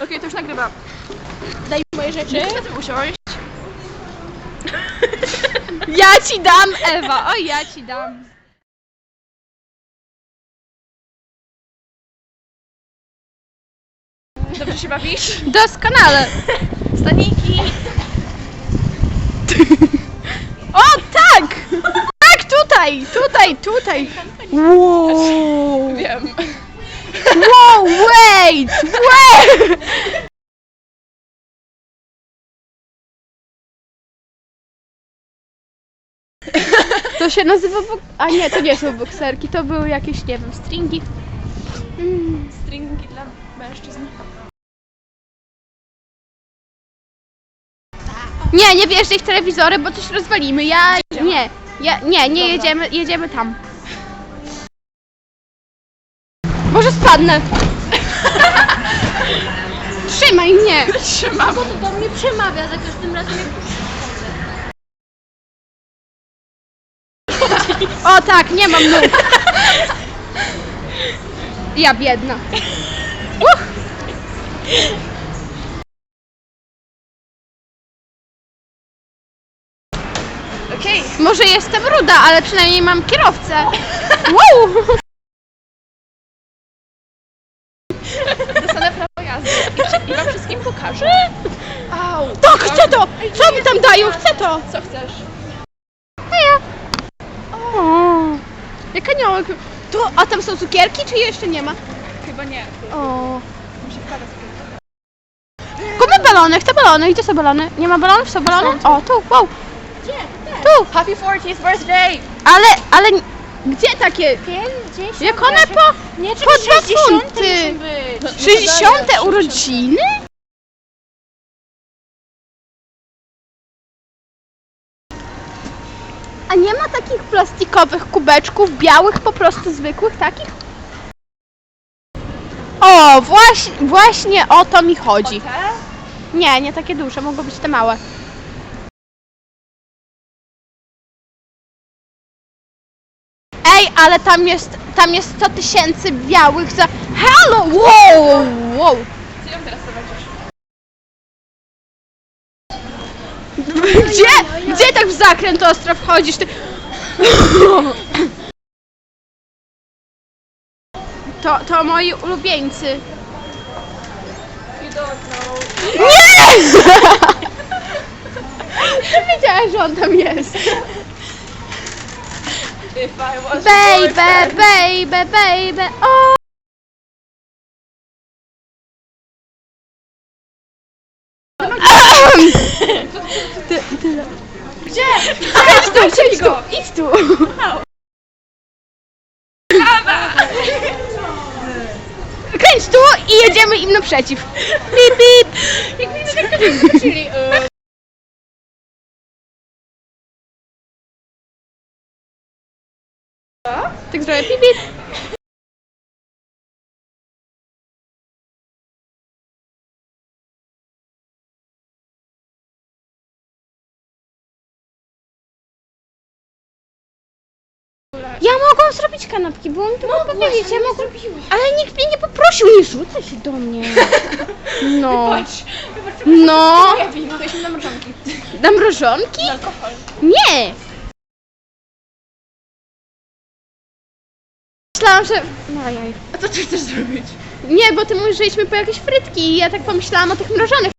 Okej, to już nagrywam. Daj mi moje rzeczy. Usiąść? Ja ci dam, Ewa. Oj, ja ci dam. Dobrze się bawisz? Doskonale. Staniki! O, tak! Tak, tutaj, tutaj, tutaj. Wow. Wiem. Wow, wait, wait! To się nazywa bok... A nie, to nie są bokserki, to były jakieś, nie wiem, stringi. Mm. Stringi dla mężczyzn. Nie, nie wjeżdżaj w telewizory, bo coś rozwalimy. Ja... Nie, ja... Nie, nie jedziemy, jedziemy tam. Może spadnę. Trzymaj mnie. Trzymam. to do mnie przemawia za każdym razem jak O tak, nie mam nóg. Ja biedna. Uch. Okej. Może jestem ruda, ale przynajmniej mam kierowcę. Wow. Dostanę prawo jazdy i, i wam wszystkim pokażę. Au. To chcę to! Co mi tam dają? Chcę to! Co chcesz? Heja. O, jak aniołek. To, a tam są cukierki, czy jeszcze nie ma? Chyba nie. O. Muszę wkładać. Kupmy balony, chcę balony. Gdzie są balony? Nie ma balonów? Są balony? O, tu, wow. Gdzie? Tu. Happy 40th birthday! Ale, ale gdzie takie? 50. Jak one po, Nie, po dwa funty? być. 60 urodziny? A nie ma takich plastikowych kubeczków, białych, po prostu zwykłych takich? O, właśnie, właśnie o to mi chodzi. Nie, nie takie duże, mogą być te małe. Ej, ale tam jest, tam jest 100 tysięcy białych za... Halo, wow, wow. Co ją teraz Gdzie, gdzie tak w zakręt ostro wchodzisz? Ty... To, to moi ulubieńcy. Nie! Wiedziałem, że on tam jest. Baby, baby, baby, o! Ty, Gdzie? idź tu, idź tu, idź tu. Kręć tu i jedziemy im naprzeciw. Pip, pip. Jak tak e, Tak zrobię pip, pip. Ja mogłam zrobić kanapki, bo on to mógł powiedzieć. Ja mogłam... Ale nikt mnie nie poprosił, nie rzucaj się do mnie. No. Patrz. No. Wiem, to na mrożonki. Na mrożonki? Alkohol. Nie. Myślałam, że... No jaj. A co ty chcesz zrobić? Nie, bo ty mówisz, że idźmy po jakieś frytki i ja tak pomyślałam o tych mrożonych